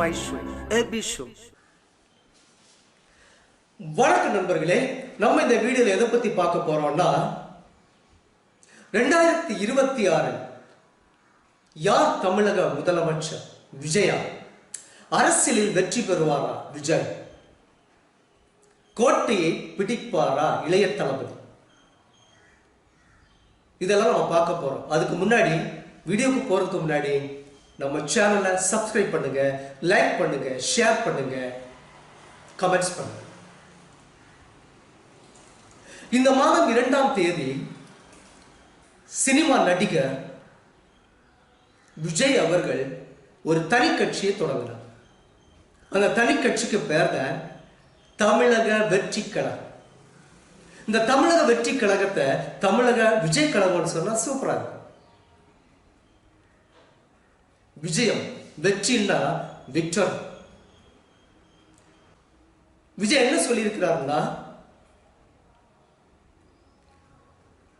my show, வணக்கம் நண்பர்களே நம்ம இந்த வீடியோல எதை பத்தி பார்க்க போறோம்னா ரெண்டாயிரத்தி இருபத்தி ஆறு யார் தமிழக முதலமைச்சர் விஜயா? அரசியலில் வெற்றி பெறுவாரா விஜய்? கோட்டையை பிடிப்பாரா இளைய தளபதி? இதெல்லாம் நம்ம பார்க்க போறோம். அதுக்கு முன்னாடி வீடியோக்கு போறதுக்கு முன்னாடி நம்ம சேனலை சப்ஸ்கிரைப் பண்ணுங்க லைக் பண்ணுங்க ஷேர் பண்ணுங்க கமெண்ட்ஸ் பண்ணுங்க. இந்த மாதம் இரண்டாம் தேதி சினிமா நடிகர் விஜய் அவர்கள் ஒரு தனி கட்சியை தொடங்கினார். அந்த தனி கட்சிக்கு பேர் தான் தமிழக வெற்றி கழகம். இந்த தமிழக வெற்றி கழகத்தை தமிழக விஜய் கழகம்னு சொன்னால் சூப்பராக இருக்கும். விஜயம். வெற்றி இல்லா விக்டர் விஜய் என்ன சொல்லியிருக்கிறாருன்னா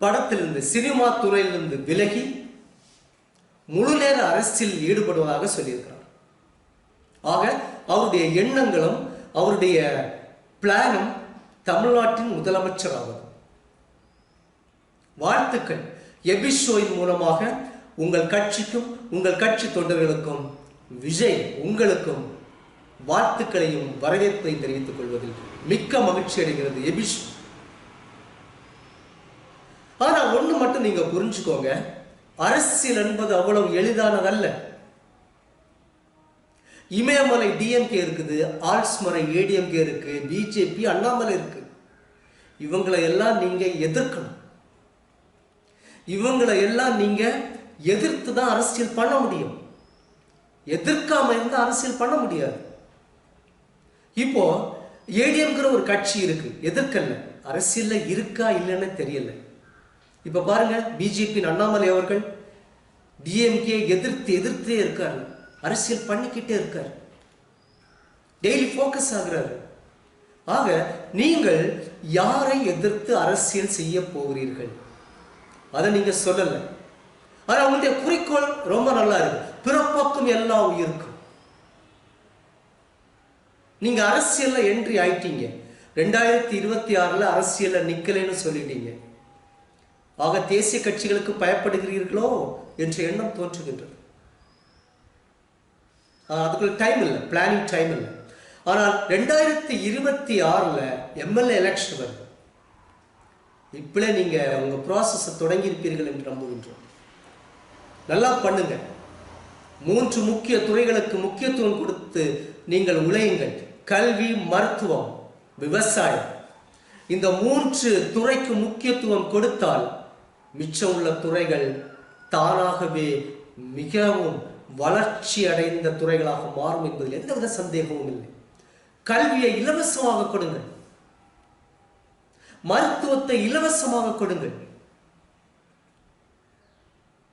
படத்திலிருந்து சினிமா துறையிலிருந்து விலகி முழு நேர அரசியல் ஈடுபடுவதாக சொல்லியிருக்கிறார். ஆக அவருடைய எண்ணங்களும் அவருடைய பிளானும் தமிழ்நாட்டின் முதலமைச்சர் ஆகும் வாழ்த்துக்கள். எபிஷோயின் மூலமாக உங்கள் கட்சிக்கும் உங்கள் கட்சி தொண்டர்களுக்கும் விஜய் உங்களுக்கும் வாழ்த்துக்களையும் வரவேற்பையும் தெரிவித்துக் கொள்வதில் மிக்க மகிழ்ச்சி அடைகிறது எபிஷ். ஆனா ஒண்ணு மட்டும் நீங்க புரிஞ்சுக்கோங்க. அரசியல் என்பது அவ்வளவு எளிதானதல்ல. இமயமலை டிஎம்கே இருக்குது ஆல்ஸ்மலை ஏடிஎம்கே இருக்கு பிஜேபி அண்ணாமலை இருக்கு. இவங்களை எல்லாம் நீங்க எதிர்க்கணும். இவங்களை எல்லாம் நீங்க எதிர்த்து தான் அரசியல் பண்ண முடியும். எதிர்க்காம இருந்தால் அரசியல் பண்ண முடியாது. இப்போ ஏடிஎம்ங்கிற ஒரு கட்சி இருக்கு. எதிர்க்கல அரசியல்ல இருக்கா இல்லைன்னு தெரியல. இப்ப பாருங்க பிஜேபி அண்ணாமலை அவர்கள் டிஎம்கே எதிர்த்து எதிர்த்தே இருக்காரு. அரசியல் பண்ணிக்கிட்டே இருக்காரு. டெய்லி ஃபோக்கஸ் ஆகுறாரு. ஆக நீங்கள் யாரை எதிர்த்து அரசியல் செய்ய போகிறீர்கள்? அதை நீங்க சொல்லலை. ஆனால் அவங்களுடைய குறிக்கோள் ரொம்ப நல்லா இருக்கு. பிறப்போக்கும் எல்லா உயிருக்கும். நீங்க அரசியல்ல என்ட்ரி ஆயிட்டீங்க. ரெண்டாயிரத்தி இருபத்தி ஆறுல அரசியல்ல நிக்கலைன்னு சொல்லிட்டீங்க. ஆக தேசிய கட்சிகளுக்கு பயப்படுகிறீர்களோ என்ற எண்ணம் தோன்றுகின்றது அதுக்குள்ள டைம் இல்லை பிளானிங் டைம் இல்லை. ஆனால் ரெண்டாயிரத்தி இருபத்தி ஆறுல எம்எல்ஏ எலெக்ஷன் வருது. இப்பளே நீங்க உங்க ப்ராசஸை தொடங்கியிருப்பீர்கள் என்று நம்புகின்றோம். நல்லா பண்ணுங்க. மூன்று முக்கிய துறைகளுக்கு முக்கியத்துவம் கொடுத்து நீங்கள் உழையுங்கள். கல்வி மருத்துவம் விவசாயம். இந்த மூன்று துறைக்கு முக்கியத்துவம் கொடுத்தால் மிச்சம் உள்ள துறைகள் தானாகவே மிகவும் வளர்ச்சி அடைந்த துறைகளாக மாறும் என்பதில் எந்தவித சந்தேகமும் இல்லை. கல்வியை இலவசமாக கொடுங்கள். மருத்துவத்தை இலவசமாக கொடுங்கள்.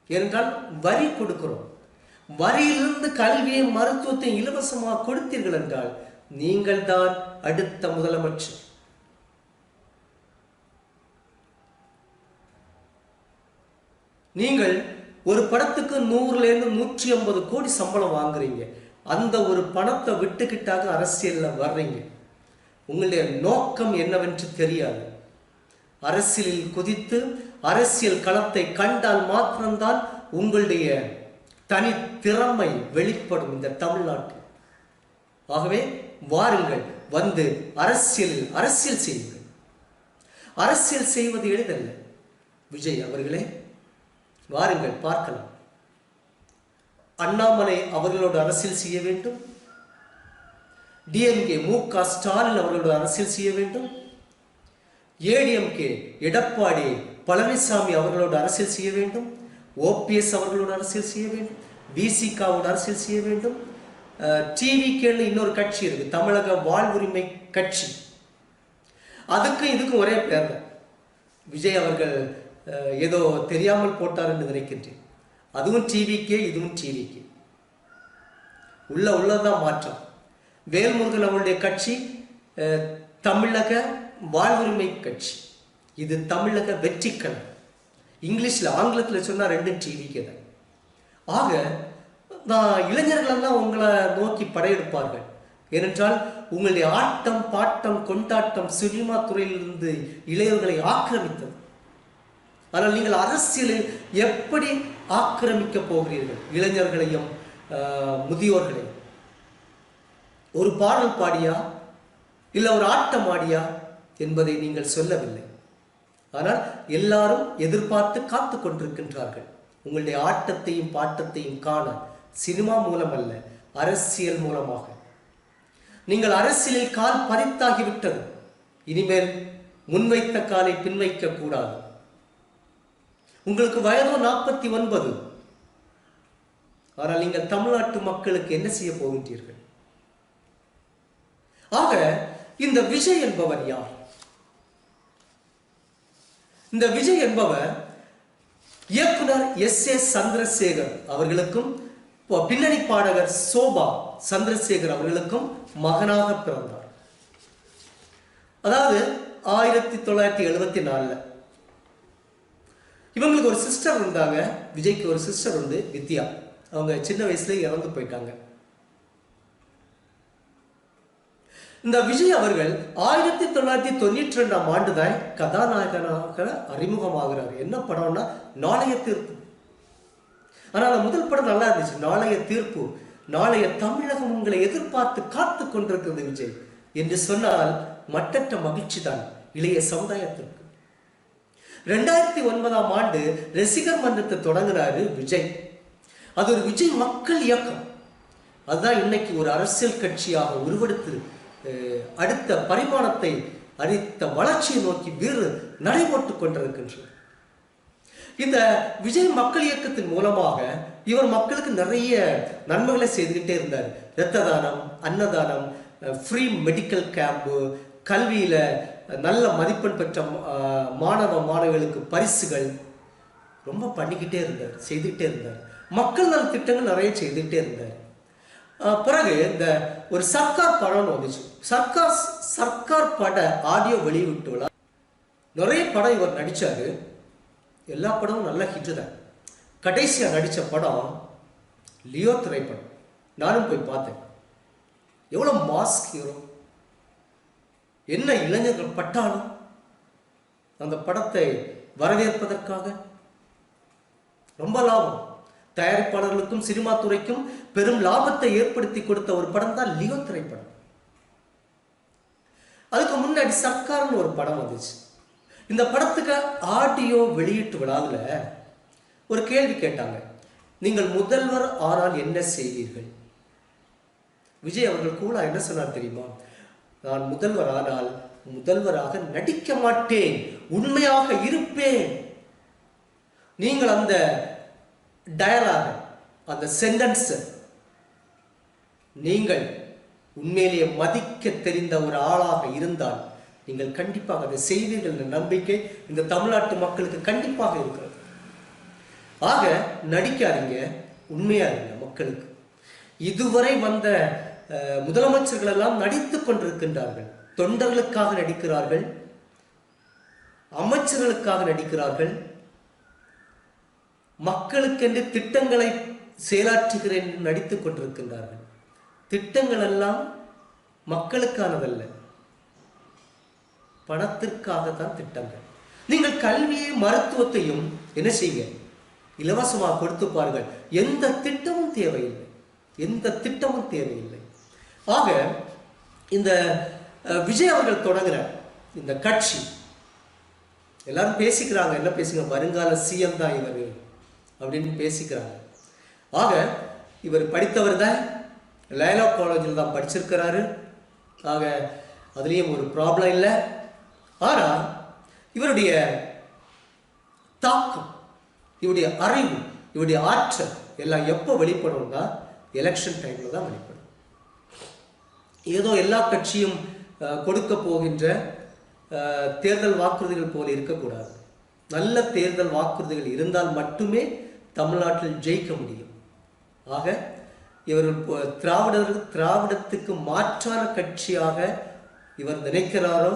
என்றால் வரி கொடுக்கிறோம். வரியிலிருந்து கல்வியை மருத்துவத்தை இலவசமாக கொடுத்தீர்கள் என்றால் நீங்கள் தான் அடுத்த முதலமைச்சர். நீங்கள் ஒரு படத்துக்கு நூறுல இருந்து நூற்றி ஐம்பது கோடி சம்பளம் வாங்குறீங்க. அந்த ஒரு பணத்தை விட்டுக்கிட்டாக அரசியல்ல வர்றீங்க. உங்களுடைய நோக்கம் என்னவென்று தெரியாது. அரசியலில் குதித்து அரசியல் களத்தை கண்டால் மாத்திரம்தான் உங்களுடைய தனி திறமை வெளிப்படும் இந்த தமிழ்நாட்டில். ஆகவே வாருங்கள் வந்து அரசியலில் அரசியல் செய்யுங்கள். அரசியல் செய்வது எளிதல்ல. விஜய் அவர்களே வாருங்கள் பார்க்கலாம். அண்ணாமலை அவர்களோடு அரசியல் செய்ய வேண்டும். டிஎம்கே மு க ஸ்டாலின் அவர்களோடு அரசியல் செய்ய வேண்டும். ஏடிஎம்கே எடப்பாடி பழனிசாமி அவர்களோடு அரசியல் செய்ய வேண்டும் ஓபிஎஸ் அவர்களோடு அரசியல் செய்ய வேண்டும் விசிகாவோடு அரசியல் செய்ய வேண்டும். டிவிகேன்னு இன்னொரு கட்சி இருக்கு தமிழக வாழ்வுரிமை கட்சி. அதுக்கும் இதுக்கும் ஒரே பேர் தான். விஜய் அவர்கள் ஏதோ தெரியாமல் போட்டார் என்று நினைக்கின்றேன். அதுவும் டிவிக்கே இதுவும் டிவிக்கே உள்ள உள்ளதான் மாற்றம். வேல்முருகன் அவருடைய கட்சி தமிழக வாழ்வுரிமை கட்சி. இது தமிழக வெற்றிக்கணம் இங்கிலீஷில் ஆங்கிலத்தில் சொன்னால் ரெண்டும் டிவி தான். ஆக நான் இளைஞர்களெல்லாம் உங்களை நோக்கி படையெடுப்பார்கள். ஏனென்றால் உங்களுடைய ஆட்டம் பாட்டம் கொண்டாட்டம் சினிமா துறையிலிருந்து இளையர்களை ஆக்கிரமித்தது. ஆனால் நீங்கள் அரசியலில் எப்படி ஆக்கிரமிக்க போகிறீர்கள்? இளைஞர்களையும் முதியோர்களையும். ஒரு பாடல் பாடியா? இல்லை ஒரு ஆட்டம் ஆடியா? என்பதை நீங்கள் சொல்லவில்லை. ஆனால் எல்லாரும் எதிர்பார்த்து காத்து கொண்டிருக்கின்றார்கள். உங்களுடைய ஆட்டத்தையும் பாட்டத்தையும் காண சினிமா மூலம் அல்ல அரசியல் மூலமாக. நீங்கள் அரசியலில் கால் பதித்தாகிவிட்டது. இனிமேல் முன்வைத்த காலை பின்வைக்க கூடாது. உங்களுக்கு வயதோ நாற்பத்தி ஒன்பது. ஆனால் நீங்கள் தமிழ்நாட்டு மக்களுக்கு என்ன செய்ய போகின்றீர்கள்? ஆக இந்த விஜய் என்பவர் யார்? இந்த விஜய் என்பவர் இயக்குனர் எஸ் ஏ சந்திரசேகர் அவர்களுக்கும் பின்னணி பாடகர் சோபா சந்திரசேகர் அவர்களுக்கும் மகனாக பிறந்தார். அதாவது ஆயிரத்தி தொள்ளாயிரத்தி எழுபத்தி நாலுல. இவங்களுக்கு ஒரு சிஸ்டர் இருந்தாங்க விஜய்க்கு ஒரு சிஸ்டர் உண்டு வித்யா. அவங்க சின்ன வயசுல இறந்து போயிட்டாங்க. இந்த விஜய் அவர்கள் ஆயிரத்தி தொள்ளாயிரத்தி தொண்ணூற்றி ரெண்டாம் ஆண்டு தான் கதாநாயகனாக அறிமுகமாகிறார். என்ன படம்னா நாளைய தீர்ப்பு. ஆனால் முதல் படம் நல்லா இருந்துச்சு. நாளைய தீர்ப்பு. நாளைய தமிழகம் உங்களை எதிர்பார்த்து காத்து கொண்டிருக்கிறது விஜய். என்று சொன்னால் மட்டற்ற மகிழ்ச்சி தான் இளைய சமுதாயத்திற்கு. ரெண்டாயிரத்தி ஒன்பதாம் ஆண்டு ரசிகர் மன்றத்தை தொடங்குறாரு விஜய். அது ஒரு விஜய் மக்கள் இயக்கம். அதுதான் இன்னைக்கு ஒரு அரசியல் கட்சியாக உருவெடுத்து அடுத்த பரிமாணத்தை அடுத்த வளர்ச்சியை நோக்கி வீறு நடைபோட்டுக் கொண்டிருக்கின்றது இந்த விஜய் மக்கள் இயக்கத்தின் மூலமாக இவர் மக்களுக்கு நிறைய நன்மைகளை செய்துக்கிட்டே இருந்தார். இரத்த தானம் அன்னதானம் ஃப்ரீ மெடிக்கல் கேம்பு கல்வியில நல்ல மதிப்பெண் பெற்ற மாணவ மாணவிகளுக்கு பரிசுகள் ரொம்ப பண்ணிக்கிட்டே இருந்தார் செய்துக்கிட்டே இருந்தார். மக்கள் நல திட்டங்கள் நிறைய செய்துக்கிட்டே இருந்தார். பிறகு இந்த ஒரு சர்க்கார் படம்னு வந்துச்சு. சர்க்கார் சர்க்கார் பட ஆடியோ வெளியிட்டு விழா நிறைய படம் இவர் நடித்தார் எல்லா படமும் நல்ல ஹிட்டு தான். கடைசியாக நடித்த படம் லியோ திரைப்படம். நானும் போய் பார்த்தேன். எவ்வளோ மாஸ்க் ஹீரோ என்ன இளைஞர்கள் பட்டாலும் அந்த படத்தை வரவேற்பதற்காக ரொம்ப லாபம். தயாரிப்பாளர்களுக்கும் சினிமா துறைக்கும் பெரும் லாபத்தை ஏற்படுத்தி கொடுத்த ஒரு படம் தான் லியோ திரைப்படம். அதுக்கு முன்னாடி சர்க்கார்னு ஒரு படம் வந்துச்சு. இந்த படத்துக்கு ஆடியோ வெளியீட்டு விழாவில் ஒரு கேள்வி கேட்டாங்க. நீங்கள் முதல்வர் ஆனால் என்ன செய்வீர்கள்? விஜய் அவர்கள் கூட என்ன சொன்னார் தெரியுமா? நான் முதல்வர் ஆனால் முதல்வராக நடிக்க மாட்டேன். உண்மையாக இருப்பேன். நீங்கள் அந்த டயலாக அந்த சென்டென்ஸ் நீங்கள் உண்மையிலேயே மதிக்க தெரிந்த ஒரு ஆளாக இருந்தால் நீங்கள் கண்டிப்பாக அதை செய்வீர்கள் என்ற நம்பிக்கை இந்த தமிழ்நாட்டு மக்களுக்கு கண்டிப்பாக இருக்கிறது. ஆக நடிக்காதீங்க உண்மையா இருங்க மக்களுக்கு. இதுவரை வந்த முதலமைச்சர்கள் எல்லாம் நடித்துக் கொண்டிருக்கின்றார்கள். தொண்டர்களுக்காக நடிக்கிறார்கள் அமைச்சர்களுக்காக நடிக்கிறார்கள் மக்களுக்கென்று திட்டங்களை செயலாற்றுகிறேன் என்று நடித்துக் கொண்டிருக்கின்றார்கள். திட்டங்கள் எல்லாம் மக்களுக்கானதல்ல. பணத்திற்காக தான் திட்டங்கள். நீங்கள் கல்வியை மருத்துவத்தையும் என்ன செய்ய இலவசமாக கொடுத்து பாருங்கள். எந்த திட்டமும் தேவையில்லை. எந்த திட்டமும் தேவையில்லை. ஆக இந்த விஜய் அவர்கள் தொடங்குற இந்த கட்சி எல்லாரும் பேசிக்கிறாங்க. என்ன பேசுங்க? வருங்கால சிஎம் தான் இவர். அப்படின்னு பேசிக்கிறாங்க. ஆக இவர் படித்தவர் தான் லைலா காலேஜில் தான் படிச்சிருக்கிறாரு. ஆக அதுலேயும் ஒரு ப்ராப்ளம் இல்லை. ஆனால் இவருடைய தாக்கம் இவருடைய அறிவு இவருடைய ஆற்றல் எல்லாம் எப்போ வெளிப்படும்னா எலெக்ஷன் டைமில் தான் வெளிப்படும். ஏதோ எல்லா கட்சியும் கொடுக்க போகின்ற தேர்தல் வாக்குறுதிகள் போல இருக்கக்கூடாது. நல்ல தேர்தல் வாக்குறுதிகள் இருந்தால் மட்டுமே தமிழ்நாட்டில் ஜெயிக்க முடியும். ஆக இவர் இப்போ திராவிடர் திராவிடத்துக்கு மாற்றான கட்சியாக இவர் நினைக்கிறாரோ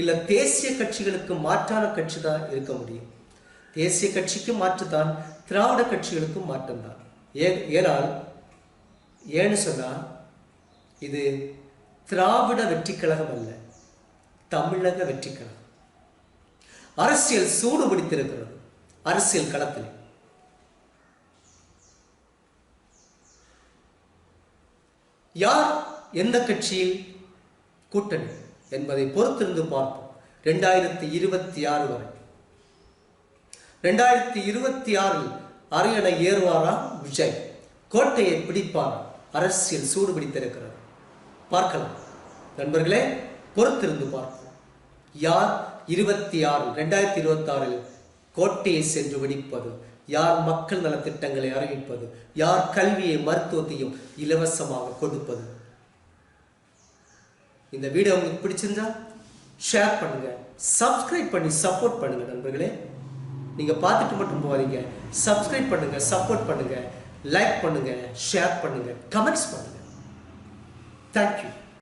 இல்லை தேசிய கட்சிகளுக்கு மாற்றான கட்சி தான் இருக்க முடியும். தேசிய கட்சிக்கு மாற்றுத்தான் திராவிட கட்சிகளுக்கும் மாற்றம்தான். ஏ ஏனால் ஏன்னு சொன்னால் இது திராவிட வெற்றி கழகம் அல்ல தமிழக வெற்றி கழகம். அரசியல் சூடு பிடித்திருக்கிறது அரசியல் களத்தில். யார் எந்த கட்சியில் கூட்டணி என்பதை பொறுத்திருந்து பார்ப்போம். ரெண்டாயிரத்தி இருபத்தி ஆறு வரை. ரெண்டாயிரத்தி இருபத்தி ஆறில் அரியணை ஏறுவாரா? விஜய். கோட்டையை பிடிப்பார்? அரசியல் சூடு பிடித்திருக்கிறது பார்க்கலாம். நண்பர்களே பொறுத்திருந்து பார்ப்போம். யார்? இருபத்தி ஆறு ரெண்டாயிரத்தி இருபத்தி ஆறில் கோட்டையை சென்று வெடிப்பது யார் மக்கள் நலத்திட்டங்களை அறிவிப்பது? யார் கல்வியை மருத்துவத்தையும் இலவசமாக கொடுப்பது? இந்த வீடியோ உங்களுக்கு பிடிச்சிருந்தா ஷேர் பண்ணுங்க. சப்ஸ்கிரைப் பண்ணி சப்போர்ட் பண்ணுங்க நண்பர்களே. நீங்க பார்த்துட்டு மட்டும் போகாதீங்க. சப்ஸ்கிரைப் பண்ணுங்க சப்போர்ட் பண்ணுங்க. லைக் பண்ணுங்க ஷேர் பண்ணுங்க. கமெண்ட்ஸ் பண்ணுங்க. தேங்க்யூ